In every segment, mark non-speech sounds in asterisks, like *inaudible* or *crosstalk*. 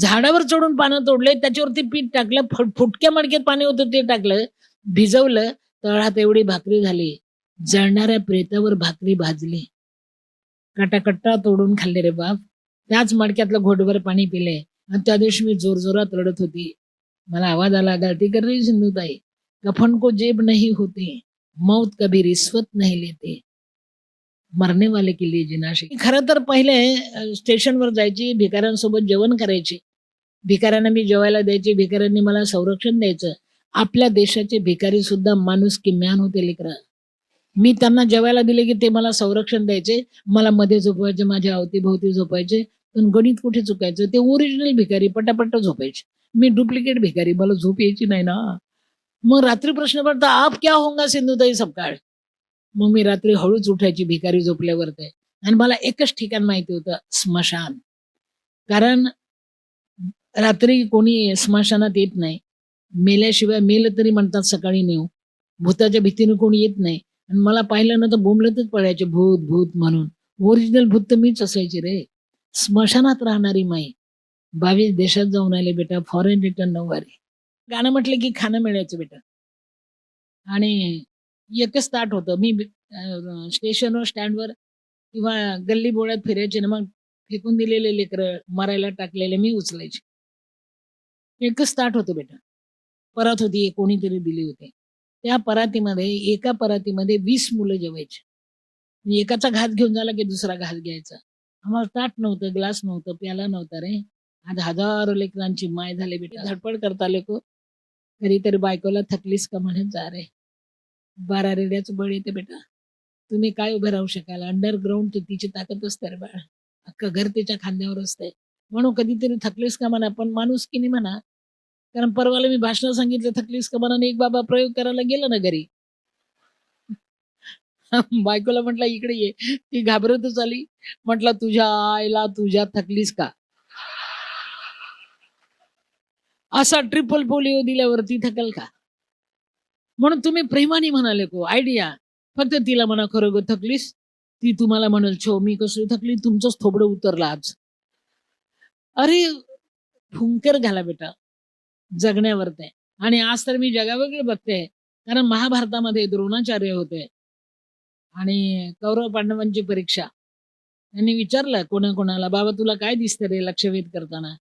झाडावर चढून पानं तोडले त्याच्यावरती पीठ टाकलं फुटक्या मडक्यात पाणी होतं ते टाकलं भिजवलं तळहात एवढी भाकरी झाली. जळणाऱ्या प्रेतावर भाकरी भाजली. कटाकट्टा तोडून खाल्ले रे बाप. त्याच मडक्यातलं घोटभर पाणी पिले. आणि त्या दिवशी मी जोरजोरात रडत होती. मला आवाज आला गलती कर रही सिंधुताई. कफन को जेब नहीं होती. मौत कभी रिश्वत नाही लेते. मरने वाले के लिए जिनाशी खरं तर पहिले स्टेशनवर जायची भिकाऱ्यांसोबत जेवण करायची. भिकाऱ्यांना मी जेवायला द्यायची भिकाऱ्यांनी मला संरक्षण द्यायचं. आपल्या देशाचे भिकारी सुद्धा माणूस की म्यान होते लेकरं. मी त्यांना जेवायला दिले की ते मला संरक्षण द्यायचे मला मध्ये झोपवायचे माझ्या अवतीभोवती झोपायचे पण गणित कुठे चुकायचं? ते ओरिजिनल भिकारी पटापट झोपायचे. मी डुप्लिकेट भिकारी मला झोप यायची नाही ना. मग रात्री प्रश्न पडता आप क्या होंगा सिंधुताई सपकाळ मग मी रात्री हळूच उठायची भिकारी झोपल्यावर ते आणि मला एकच ठिकाण माहिती होतं स्मशान. कारण रात्री कोणी स्मशानात येत नाही. मेल्याशिवाय मेलं तरी म्हणतात सकाळी नेऊ. भूताच्या भीतीने कोणी येत नाही. आणि मला पाहिलं ना तर बोंबलतच पडायचे भूत भूत म्हणून. ओरिजिनल भूत तर मीच असायची रे. स्मशानात राहणारी माई. बावीस देशात जाऊन आले बेटा. फॉरेन रिटर्न नऊवारी गाणं म्हटलं की खाणं मिळायचं बेटा. आणि एकच ताट होतं. मी स्टेशनवर स्टँडवर किंवा गल्ली बोळ्यात फिरायचे ना मग फेकून दिलेले लेकरं मरायला टाकलेले मी उचलायचे. एकच ताट होतं बेटा. परात होती एक कोणीतरी दिली होती. त्या परातीमध्ये एका परातीमध्ये वीस मुलं जेवायचे. एकाचा घास घेऊन झाला की दुसरा घास घ्यायचा. आम्हाला ताट नव्हतं ग्लास नव्हतं प्याला नव्हता रे. आज हजारो लेकरांची माय झाली बेटा. धडपड करता लेको. हो. कधीतरी बायकोला थकलीस का म्हणत जा रे. बारा रेड्याचं बळ येते बेटा. तुम्ही काय उभे राहू शकाल? अंडरग्राऊंड तिची ताकद असते रे बाळ. अख्खं घर तिच्या खांद्यावर असते म्हणून कधीतरी थकलीस का म्हणा पण माणूस की नाही म्हणा. कारण परवाला मी भाषण सांगितलं थकलीस का म्हणा? आणि एक बाबा प्रयोग करायला गेला ना घरी. *laughs* बायकोला म्हटलं इकडे ये. ती घाबरतच आली. म्हटलं तुझ्या आईला तुझ्या थकलीस का? असा ट्रिपल पोलिओ दिल्यावरती थकल का? म्हणून तुम्ही प्रेमाने म्हणाले को आयडिया. फक्त तिला म्हणा खरं थकलीस. ती तुम्हाला म्हणाल छो मी कसली थकली? तुमचंच थोबडं उतरलं आज. अरे फुंकर घाला बेटा. जगण्यावर ते. आणि आज तर मी जगावेगळे बघते. कारण महाभारतामध्ये द्रोणाचार्य होते. आणि कौरव पांडवांची परीक्षा. त्यांनी विचारलं कोणाकोणाला बाबा तुला काय दिसतं रे लक्षवेध करताना?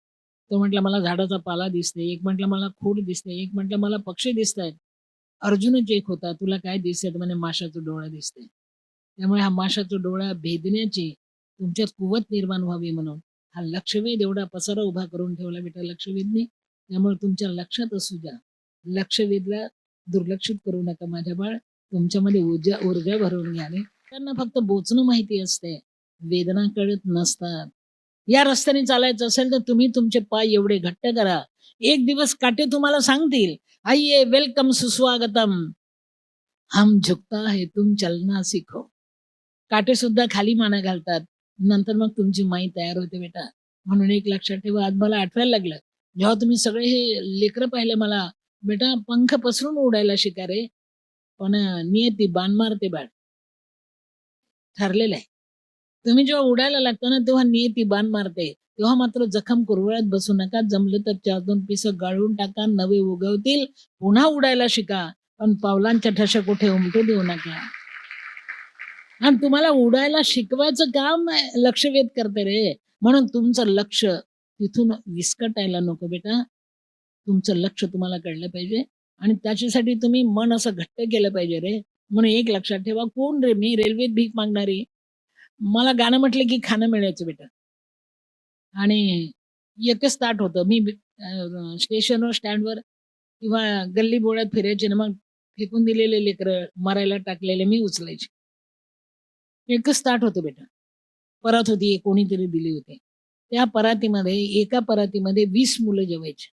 तो म्हटलं मला झाडाचा पाला दिसते एक म्हटलं मला खोड दिसते एक म्हटलं मला पक्षी दिसत आहेत अर्जुनच एक होता तुला काय दिसत? म्हणे माशाचं डोळा दिसते त्यामुळे हा माशाचं डोळा भेदण्याची तुमच्यात कुवत निर्माण व्हावी म्हणून. हा लक्षवेध एवढा पसारा उभा करून ठेवला बेटा लक्षवेधने. त्यामुळे तुमच्या लक्षात असू द्या. लक्षवेधला दुर्लक्षित करू नका माझ्या बाळ. तुमच्यामध्ये ऊर्जा ऊर्जा भरून घ्याने त्यांना फक्त बोचणं माहिती असते. वेदना कळत नसतात. या रस्त्याने चालायचं असेल तर तुम्ही तुमचे पाय एवढे घट्ट करा. एक दिवस काटे तुम्हाला सांगतील. आइये वेलकम सुस्वागतम. हम झुकता है तुम चलना सिखो. काटे सुद्धा खाली माना घालतात. नंतर मग तुमची माई तयार होते बेटा. म्हणून एक लक्षात ठेवा आज मला आठवायला लागलं. जेव्हा तुम्ही सगळे हे लेकरं पाहिले मला बेटा पंख पसरून उडायला शिका रे पण नियती बाण मारते बाळ. ठरलेलं आहे. तुम्ही जेव्हा उडायला लागता ना तेव्हा नियती बाण मारते. तेव्हा मात्र जखम कुरवळ्यात बसू नका. जमलं तर चार दोन पिसं गाळून टाका नवे उगवतील. पुन्हा उडायला शिका. पण पावलांच्या ठशा कुठे उमटू देऊ नका. आणि तुम्हाला उडायला शिकवायचं काम लक्षवेध करते रे. म्हणून तुमचं लक्ष तिथून विस्कटायला नको बेटा. तुमचं लक्ष तुम्हाला कळलं पाहिजे. आणि त्याच्यासाठी तुम्ही मन असं घट्ट केलं पाहिजे रे. म्हणून एक लक्षात ठेवा कोण रे मी रेल्वेत भीक मागणारी? मला गाणं म्हटलं की खाणं मिळायचं बेटा. आणि एकच ताट होतं. मी स्टेशनवर स्टँडवर किंवा गल्ली बोळ्यात फिरायचे ना मग फेकून दिलेले लेकरं मरायला टाकलेले मी उचलायचे. एकच ताट होतं बेटा. परात होती कोणीतरी दिली होती. त्या परातीमध्ये एका परातीमध्ये वीस मुलं जेवायची.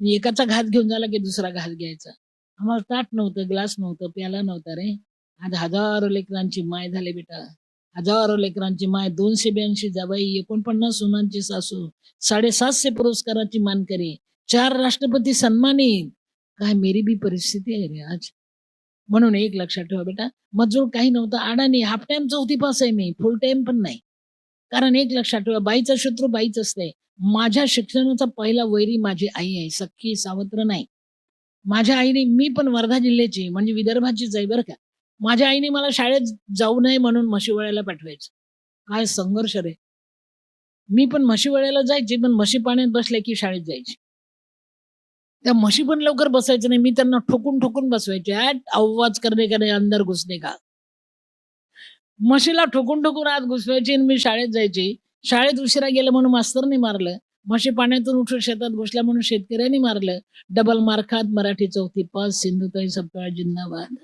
म्हणजे एकाचा घास घेऊन झाला की दुसरा घास घ्यायचा. आम्हाला ताट नव्हतं ग्लास नव्हतं प्याला नव्हता रे. आज हजारो लेकरांची माय झाले बेटा. हजारो लेकरांची माय दोनशे ब्याऐंशी जाबाई एकोणपन्नास सुनांची सासू साडेसातशे पुरस्काराची मानकरी चार राष्ट्रपती सन्मानित. काय मेरी बी परिस्थिती आहे रे आज. म्हणून एक लक्षात ठेवा बेटा. मजूर काही नव्हतं अडाणी हाफ टाइम चौथी पास आहे मी फुल टाइम पण नाही. कारण एक लक्षात ठेवा बाईचा शत्रू बाईच असते. माझ्या शिक्षणाचा पहिला वैरी माझी आई आहे सख्खी सावत्र नाही. माझ्या आईने मी पण वर्धा जिल्ह्याची म्हणजे विदर्भाचीच आहे बरं का. माझ्या आईने मला शाळेत जाऊ नये म्हणून म्हशीवळ्याला पाठवायचं. काय संघर्ष रे. मी पण म्हशीवळ्याला जायची पण म्हशी पाण्यात बसले की शाळेत जायची. त्या म्हशी पण लवकर बसायचं नाही. मी त्यांना ठोकून ठोकून बसवायचे. ॲट आवाज करणे का नाही अंदर घुसणे का? म्हशीला ठोकून ठोकून आत घुसवायची आणि मी शाळेत जायची. शाळेत उशिरा गेलं म्हणून मास्तरनी मारलं. म्हशी पाण्यातून उठून शेतात घुसल्या म्हणून शेतकऱ्यांनी मारलं. डबल मार्खात मराठी चौथी पास सिंधुताई सपकाळ जिंदाबाद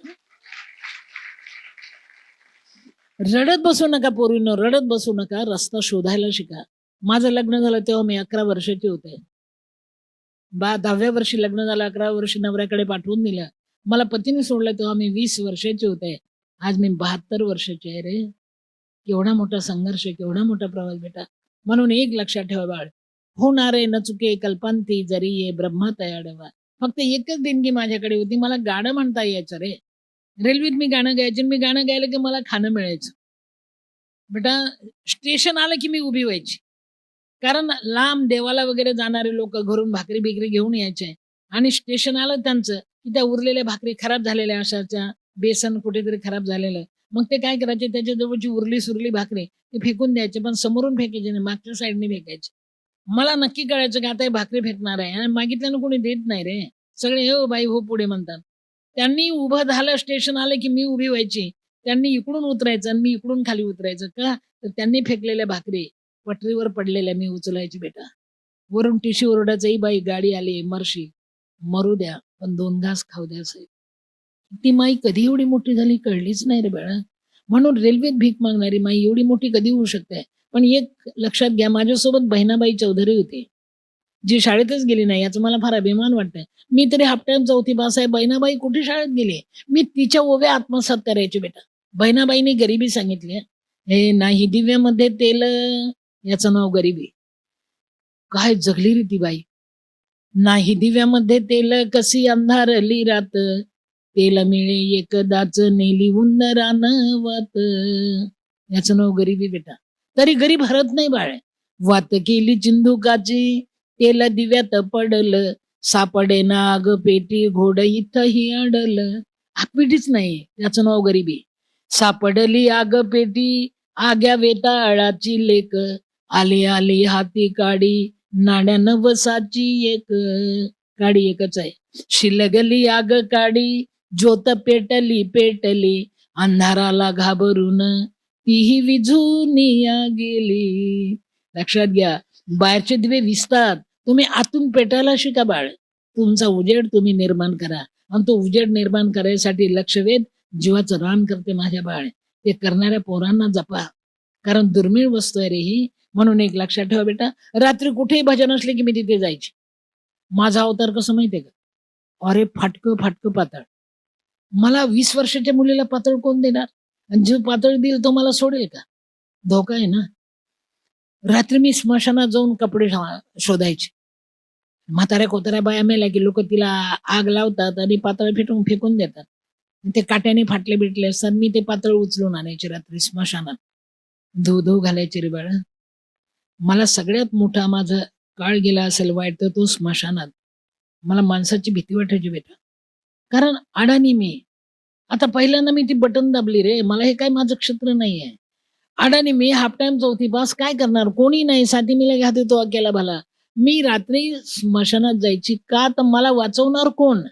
रडत बसू नका पोरीनो रडत बसू नका. रस्ता शोधायला शिका. माझं लग्न झालं तेव्हा मी अकरा वर्षाची होते. बा दहाव्या वर्षी लग्न झालं अकरा वर्षी नवऱ्याकडे पाठवून दिलं. मला पतीने सोडलं तेव्हा मी वीस वर्षाचे होते. आज मी बहात्तर वर्षाची आहे रे. केवढा मोठा संघर्ष केवढा मोठा प्रवास बेटा. म्हणून एक लक्षात ठेवा बाळ. होणारे न चुके कल्पांती जरी ये ब्रह्मा तयाडवा फक्त एकच देणगी माझ्याकडे होती मला गाणं म्हणता यायचं रे. रेल्वेत मी गाणं गायचे आणि मी गाणं गायलं की मला खाणं मिळायचं. बेटा स्टेशन आलं की मी उभी व्हायची. कारण लांब देवाला वगैरे जाणारे लोक घरून भाकरी बिकरी घेऊन यायचे आणि स्टेशन आलं त्यांचं की त्या उरलेल्या भाकरी खराब झालेल्या अशाच्या बेसन कुठेतरी खराब झालेलं. मग ते काय करायचे? त्याच्या जवळची उरली सुरली भाकरी ते फेकून द्यायचे पण समोरून फेकायचे नाही मागच्या साईडने फेकायचे. मला नक्की कळायचं की आता हे भाकरी फेकणार आहे आणि मागितल्यानं कोणी देत नाही रे. सगळे हो बाई हो पुढे म्हणतात. त्यांनी उभं झालं स्टेशन आलं की मी उभी व्हायची. त्यांनी इकडून उतरायचं आणि मी इकडून खाली उतरायचं. का? तर त्यांनी फेकलेल्या भाकरी. पटरीवर पडलेल्या मी उचलायची बेटा. वरून टिशी ओरडायचं बाई गाडी आली मरशी. मरू द्या पण दोन घास खाऊ द्या साहेब. ती माई कधी एवढी मोठी झाली कळलीच नाही रे बाळा. म्हणून रेल्वेत भीक मागणारी माई एवढी मोठी कधी होऊ शकते? पण एक लक्षात घ्या माझ्यासोबत बहिणाबाई चौधरी होती. जी शाळेतच गेली नाही याचं मला फार अभिमान वाटतंय. मी तरी हाफ टाइम चौथी पास आहे बहिणाबाई कुठे शाळेत गेली? मी तिच्या ओव्या आत्मसात करायची बेटा. बहिणाबाईने गरिबी सांगितली. हे नाही दिव्यामध्ये तेल याचं नाव गरिबी काय जगली रे ती बाई? नाही दिव्यामध्ये तेल कशी अंधारली रात. तेल मिळे एकदाच नेली उंदरान वात याचं नाव गरिबी बेटा. तरी गरीब हरत नाही बाळ. वात केली चिंदुकाची तेल दिव्यात पडलं. सापडे नाग पेटी घोड इथंही अडलं. आगपेटीच नाही त्याचं नाव गरिबी सापडली आग पेटी आग्या वेताळाची लेक. आली आली हाती काडी नाड्यानं वसाची एक काडी एकच आहे. शिलगली आग काडी ज्योत पेटली पेटली अंधाराला घाबरून तीही विझून या गेली. लक्षात घ्या बाहेरचे दिवे विसतात. तुम्ही आतून पेटायला शिका बाळ. तुमचा उजेड तुम्ही निर्माण करा. आणि तो उजेड निर्माण करायसाठी लक्ष वेध जीवाचं रान करते माझ्या बाळ. ते करणाऱ्या पोरांना जपा. कारण दुर्मिळ वस्तू आहे रे ही. म्हणून एक लक्षात ठेवा बेटा. रात्री कुठेही भजन असले की मी तिथे जायची. माझा अवतार कसं माहितीये का? अरे फाटकं फाटकं पातळ. मला वीस वर्षाच्या मुलीला पातळ कोण देणार? आणि जो पातळ देईल तो मला सोडेल का? धोका आहे ना? रात्री मी स्मशानात जाऊन कपडे शोधायचे. म्हाताऱ्या कोताऱ्या बाया मेल्या की लोक तिला आग लावतात आणि पातळ फेटून फेकून देतात. ते काट्याने फाटले बिटले असतात. मी ते पातळ उचलून आणायचे रात्री स्मशानात. धू धू घालायचे रे बाळा. मला सगळ्यात मोठा माझा काळ गेला असेल वाईट तर तो स्मशानात. मला माणसाची भीती वाटायची बेटा. कारण अडाणी मी. आता पहिल्यांदा मी ती बटन दाबली रे. मला हे काय माझं क्षेत्र नाहीये. अडाणी मी हाफ टाइम चौथी पास काय करणार? कोणी नाही. साथी मिला घाते तो अकेला भला. मी रात्री स्मशानात जायची का? तर मला वाचवणार कोण?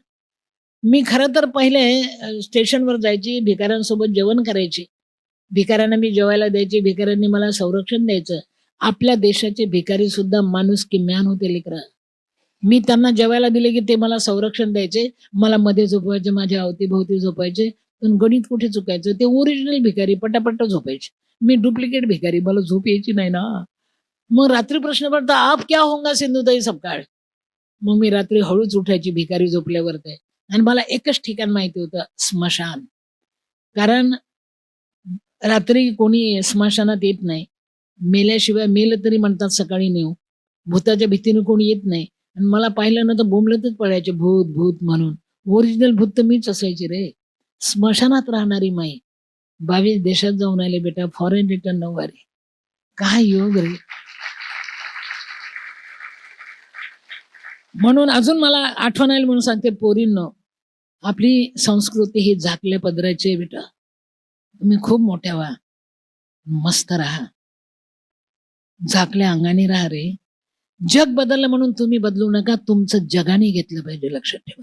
मी खरं तर पहिले स्टेशनवर जायची भिकाऱ्यांसोबत जेवण करायची. भिकाऱ्यांना मी जेवायला द्यायची भिकाऱ्यांनी मला संरक्षण द्यायचं. आपल्या देशाचे भिकारी सुद्धा माणूस की म्यान होते लेकरा. मी त्यांना जेवायला दिले की ते मला संरक्षण द्यायचे मला मध्ये झोपवायचे माझ्या अवतीभोवती झोपायचे पण गणित कुठे चुकायचं? ते ओरिजिनल भिकारी पटापट झोपायचे. मी डुप्लिकेट भिकारी मला झोप यायची नाही ना. मग रात्री प्रश्न पडता आप क्या होंगा सिंधुताई सपकाळ मग मी रात्री हळूच उठायची भिकारी झोपल्यावर ते आणि मला एकच ठिकाण माहिती होतं स्मशान. कारण रात्री कोणी स्मशानात येत नाही. मेल्याशिवाय मेलं तरी म्हणतात सकाळी नेऊ. भूताच्या भीतीने कोणी येत नाही. आणि मला पाहिलं ना तर बोंबलतच पडायचे भूत भूत म्हणून. ओरिजिनल भूत तर मीच असायची रे. स्मशानात राहणारी माई. बावीस देशात जाऊन आले बेटा. फॉरेन रिटर्न नऊवारी काय योग रे. म्हणून अजून मला आठवण आली म्हणून सांगते पोरींनो. आपली संस्कृती ही झाकल्या पदराची आहे बेटा. तुम्ही खूप मोठ्या व्हा. मस्त राहा. झाकल्या अंगाने राहा रे. जग बदललं म्हणून तुम्ही बदलू नका. तुमचं जगाने घेतलं पाहिजे लक्षात ठेवा.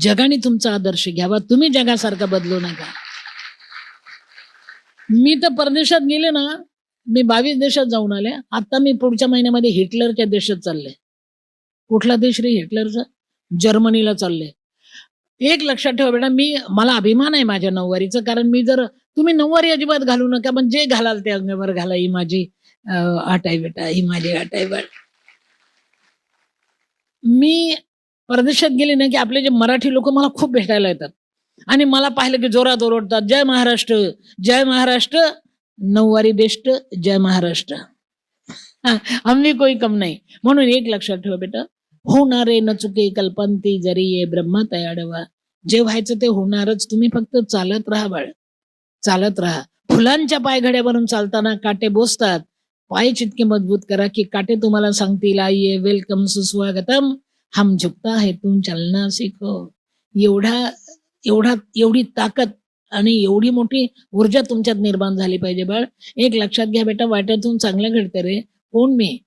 जगाने तुमचा आदर्श घ्यावा. तुम्ही जगासारखा बदलू नका. मी तर परदेशात गेले ना मी बावीस देशात जाऊन आले. आता मी पुढच्या महिन्यामध्ये हिटलरच्या देशात चालले. कुठला देश रे हिटलरचा? जर्मनीला चालले. एक लक्षात ठेवा बेटा मी मला अभिमान आहे माझ्या नऊवारीचा. कारण मी जर तुम्ही नऊवारी अजिबात घालू नका पण जे घालाल ते अंगावर घाला ही माझी अं, आहे बेटा ही माझी अट आहे बेटा मी परदेशात गेले ना की आपले जे मराठी लोक मला खूप भेटायला येतात. आणि मला पाहिलं की जोरात ओरडतात जय महाराष्ट्र जय महाराष्ट्र नऊवारी बेस्ट जय महाराष्ट्र. हा, *laughs* आम्ही कोई कम नाही. म्हणून एक लक्षात ठेवा बेटा होणारे न चुके कल्पंती जरी ये ब्रह्मा तयाडवा जे व्हायचं ते होणारच तुम्ही फक्त चालत राहा बाळ. चालत राहा. फुलांच्या पायघड्यावरून चालताना काटे बोसतात. पाय चितके मजबूत करा की काटे तुम्हाला सांगतील आई वेलकम सुस्वागतम. हम झुकता है तुम चलना सीखो. एवढा एवढा एवढी ताकद आणि एवढी मोठी ऊर्जा तुमच्यात निर्माण झाली पाहिजे बाळ. एक लक्षात घ्या बेटा वाट्यातून चांगलं घडतं रे. कोण मी?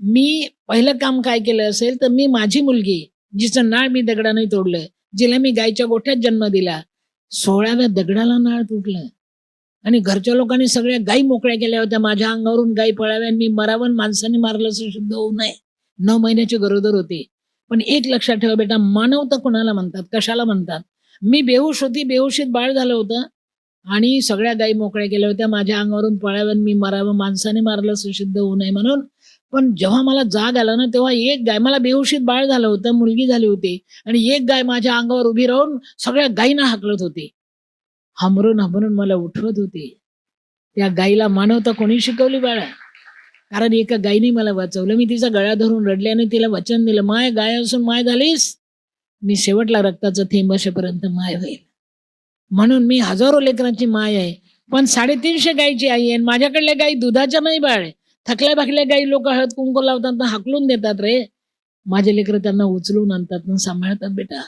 मी पहिलं काम काय केलं असेल तर मी माझी मुलगी जिचं नाळ मी दगडाने तोडलं जिला मी गायच्या गोठ्यात जन्म दिला. सोळाव्या दगडाला नाळ तुटलं. आणि घरच्या लोकांनी सगळ्या गायी मोकळ्या केल्या होत्या. माझ्या अंगावरून गायी पळाव्या आणि मी मरावन माणसाने मारलं असं शुद्ध होऊ नये. नऊ महिन्याची गरोदर होती. पण एक लक्षात ठेवा बेटा मानवता कोणाला म्हणतात? कशाला म्हणतात? मी बेहोश होती बेहोशीत बाळ झालं होतं. आणि सगळ्या गायी मोकळ्या केल्या होत्या. माझ्या अंगावरून पळाव्या मी मरावं माणसाने मारलं असं होऊ नये म्हणून पण जेव्हा मला जाग आला ना तेव्हा एक गाय मला बेहोशीत बाळ झालं होतं मुलगी झाली होती. आणि एक गाय माझ्या अंगावर उभी राहून सगळ्या गायींना हाकलत होती. हमरून हमरून मला उठवत होती. त्या गाईला मानवता कोणी शिकवली बाळा. कारण एका गायीने मला वाचवलं. मी तिचा गळा धरून रडले आणि तिला वचन दिलं माय गाय असून माय झालीस. मी शेवटला रक्ताचं थेंब असेपर्यंत माय होईल. म्हणून मी हजारो लेकरांची माय आहे. पण साडेतीनशे गायीची आई आहे आणि माझ्याकडल्या गायी दुधाच्या नाही बाळ. थकल्या भाकल्या गाई लोक हळद कुंकू लावतात ना हाकलून देतात रे. माझे लेकर त्यांना उचलून आणतात ना सांभाळतात बेटा.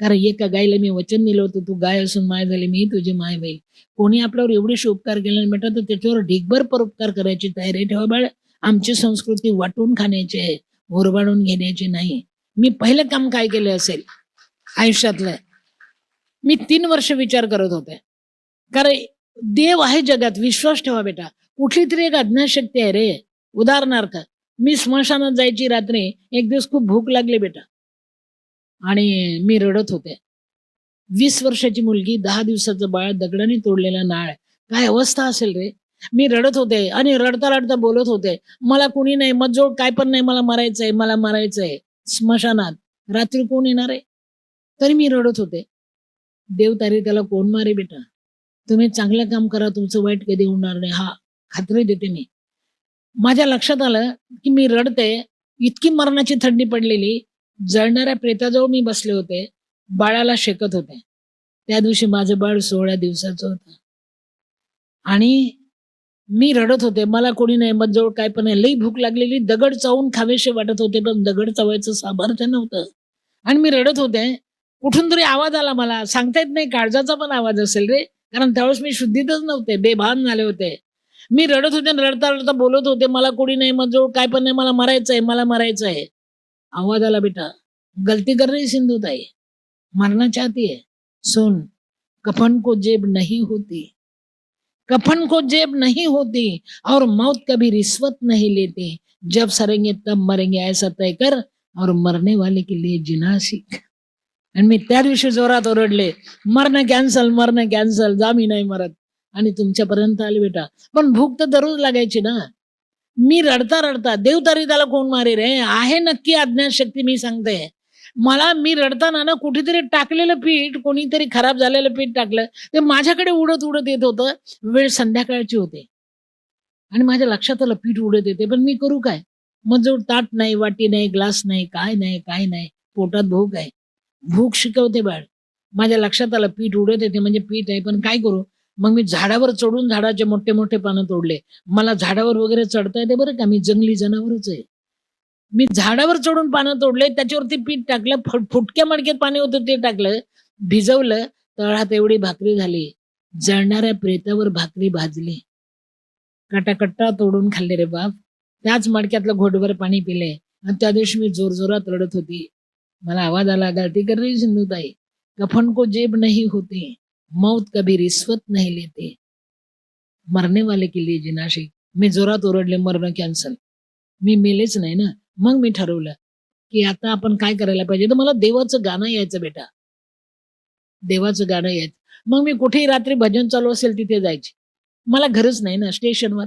कारण एका गायीला मी वचन दिलं होतं तू गाय असून माय झाली मी तुझी माय बाई कोणी आपल्यावर एवढे उपकार केले बेटा तर त्याच्यावर ढिगभर परोपकार करायची तयारी ठेवा बाळ. आमची संस्कृती वाटून खाण्याची आहे भोरबाडून घेण्याची नाही. मी पहिलं काम काय केलं असेल? आयुष्यातलं. मी तीन वर्ष विचार करत होते. कारण देव आहे जगात विश्वास ठेवा बेटा. कुठली तरी एक अज्ञातशक्ती आहे रे. उदाहरणार्थ मी स्मशानात जायची रात्री एक दिवस खूप भूक लागली बेटा. आणि मी रडत होते. वीस वर्षाची मुलगी दहा दिवसाचं बाळ दगडाने तोडलेला नाळ. काय अवस्था असेल रे? मी रडत होते आणि रडता रडता बोलत होते. मला कुणी नाही मजोड काय पण नाही मला मारायचंय मला मारायचंय. स्मशानात रात्री कोण येणार आहे? तरी मी रडत होते. देव तारी त्याला कोण मारे बेटा? तुम्ही चांगलं काम करा तुमचं वाईट कधी होणार नाही. हा खात्री देते मी. माझ्या लक्षात आलं की मी रडते इतकी मरणाची थंडी पडलेली जळणाऱ्या प्रेताजवळ मी बसले होते बाळाला शेकत होते. त्या दिवशी माझं बाळ सोळा दिवसाचं होतं. आणि मी रडत होते. मला कोणी नाही मग जवळ काय पण नाही. लई भूक लागलेली दगड चावून खावेसे वाटत होते पण दगड चावायचं सामर्थ्य नव्हतं. आणि मी रडत होते. कुठून तरी आवाज आला मला. सांगता येत नाही काळजाचा पण आवाज असेल रे. कारण त्यावेळेस मी शुद्धीतच नव्हते. बेभान झाले होते. मी रडत होते रडता रडता बोलत होते मला कोणी नाही मग जवळ काय पण नाही मला मरायचंय मला मरायचंय. आवाज आला बेटा गलती कर रही सिंधू ताई. मरना चाहती है. सुन कफन को जेब नहीं होती. कफन को जेब नहीं होती और मौत कभी रिश्वत नहीं लेती. जब सरेंगे तब मरेंगे ऐसा तय कर और मरने वाले के लिए जिना सीख. आणि मी त्या दिवशी जोरात ओरडले मरणं कॅन्सल मरणं कॅन्सल जा मी नाही मरत. आणि तुमच्यापर्यंत आले बेटा. पण भूक तर दररोज लागायची ना. मी रडता रडता देव तरी त्याला कोण मारे रे? आहे नक्की अज्ञात शक्ती मी सांगते. मला मी रडताना ना कुठेतरी टाकलेलं पीठ कोणीतरी खराब झालेलं पीठ टाकलं ते माझ्याकडे उडत उडत येत होतं. वेळ संध्याकाळची होते. आणि माझ्या लक्षात आलं पीठ उडत येते. पण मी करू काय? मग जो ताट नाही वाटी नाही ग्लास नाही काय नाही काय नाही. पोटात भूक आहे. भूक शिकवते बाळ. माझ्या लक्षात आलं पीठ उडत येते म्हणजे पीठ आहे. पण काय करू? मग मी झाडावर चढून झाडाचे मोठे मोठे पानं तोडले. मला झाडावर वगैरे चढता येते बरं का? मी जंगली जनावरच आहे. मी झाडावर चढून पानं तोडले त्याच्यावरती पीठ टाकलं फु- फुटक्या मडक्यात पाणी होतं ते टाकलं भिजवलं तळात एवढी भाकरी झाली. जळणाऱ्या प्रेतावर भाकरी भाजली. कटाकट्टा तोडून खाल्ले रे बाप. त्याच मडक्यातलं घोटभर पाणी पिले. आणि त्या दिवशी मी जोरजोरात रडत होती. मला आवाज आला गलती कर रही सिंधुताई. कफन को जेब नाही होती. मौत कभी रिश्वत नहीं लेते। मरने वाले के लिए जिनाशी। मी जोरात ओरडले मरणं कॅन्सल मी मेलेच नाही ना. मग मी ठरवलं की आता आपण काय करायला पाहिजे? तर मला देवाचं गाणं यायचं बेटा. देवाचं गाणं यायचं. मग मी कुठेही रात्री भजन चालू असेल तिथे जायचे. मला घरच नाही ना स्टेशनवर.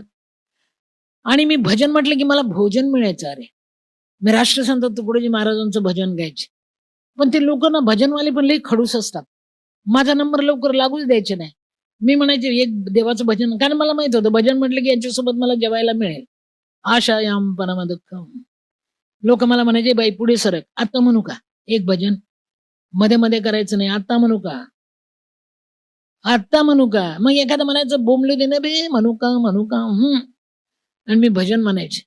आणि मी भजन म्हटलं की मला भोजन मिळायचं अरे. मी राष्ट्रसंत तुकडोजी महाराजांचं भजन गायचे. पण ते लोक ना भजनवाले पण लई खडूस असतात. माझा नंबर लवकर लागूच द्यायचे नाही. मी म्हणायचे एक देवाचं भजन. कारण मला माहीत होतं भजन म्हटलं की यांच्यासोबत मला जेवायला मिळेल. आशा याम परमा दुःखम लोक मला म्हणायचे बाई पुढे सरक. आता म्हणू का? एक भजन? मध्ये मध्ये करायचं नाही. आता म्हणू का? आत्ता म्हणू का? मग एखादं म्हणायचं बोंबलू दे ना बे. म्हणू का? म्हणू का? हम्म. आणि मी भजन म्हणायचे.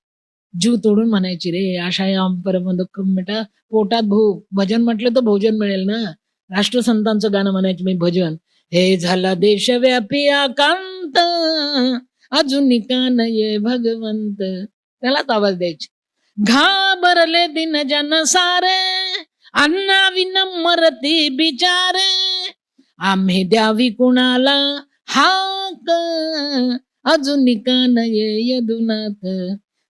जीव तोडून म्हणायची रे आशा याम परम दुःखम मिटा पोटात भूक भजन म्हटलं तर भोजन मिळेल ना. राष्ट्रसंतांचं गाणं म्हणायचं मी भजन. हे झाला देशव्यापी आकांत अजून कान ये भगवंत. त्यालाच आवाज द्यायचे. घाबरले दिन जन सारे अन्ना विनम्रती बिचारे. आम्ही द्यावी कुणाला हाक अजून कान ये यदुनाथ.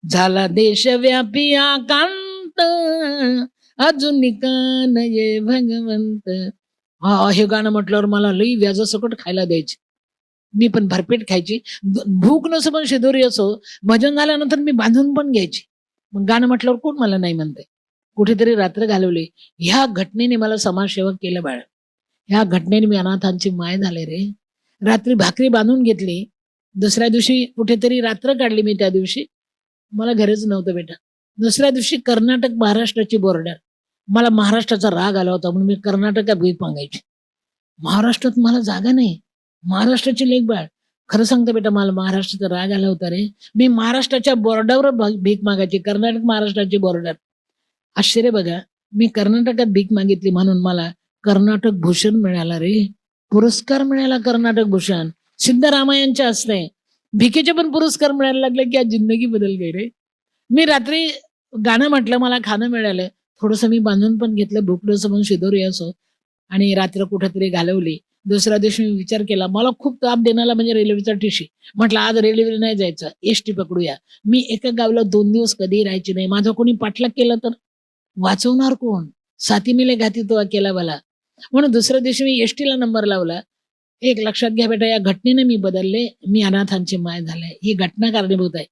झाला देशव्यापी आकांत अजून का ये भगवंत. हा हे गाणं म्हटल्यावर मला लई व्याजासकट खायला द्यायची. मी पण भरपेट खायची. भूक नसो पण शिदोरी असो भजन झाल्यानंतर मी बांधून पण घ्यायची. मग गाणं म्हटल्यावर कोण मला नाही म्हणते कुठेतरी रात्र घालवली. ह्या घटनेने मला समाजसेवक केलं बाळ. ह्या घटनेने मी अनाथांची माय झाले रे. रात्री भाकरी बांधून घेतली. दुसऱ्या दिवशी कुठेतरी रात्र काढली मी त्या दिवशी. मला घरच नव्हतं बेटा दुसऱ्या दिवशी कर्नाटक महाराष्ट्राची बॉर्डर मला महाराष्ट्राचा राग आला होता म्हणून मी कर्नाटकात भीक मागायची. महाराष्ट्रात मला जागा नाही. महाराष्ट्राची लेखबाळ. खरं सांगतो बेटा मला महाराष्ट्राचा राग आला होता रे. मी महाराष्ट्राच्या बॉर्डरवर भीक मागायची कर्नाटक महाराष्ट्राची बॉर्डर आश्चर्य बघा मी कर्नाटकात भीक मागितली म्हणून मला कर्नाटक भूषण मिळाला रे. पुरस्कार मिळाला कर्नाटक भूषण. सिद्धरामायांच्या हस्ते. भिकेचे पण पुरस्कार मिळायला लागले की आज जिंदगी बदल गई रे. मी रात्री गाणं म्हटलं मला खाणं मिळालं. थोडंसं मी बांधून पण घेतलं भुकलोसं म्हणून शिदोरी असो. आणि रात्र कुठेतरी घालवली. दुसऱ्या दिवशी मी विचार केला मला खूप ताप देण्याला म्हणजे रेल्वेचा टीशी. म्हटलं आज रेल्वे नाही जायचं एसटी पकडूया. मी एका गावला दोन दिवस कधीही राहायची नाही. माझा कोणी पाठलाग केला तर? वाचवणार कोण? साती मिले घाती तो केला मला म्हणून दुसऱ्या दिवशी मी एसटीला नंबर लावला. एक लक्षात घ्या बेटा या घटनेने मी बदलले. मी अनाथांची माय झाले. ही घटना कारणीभूत आहे.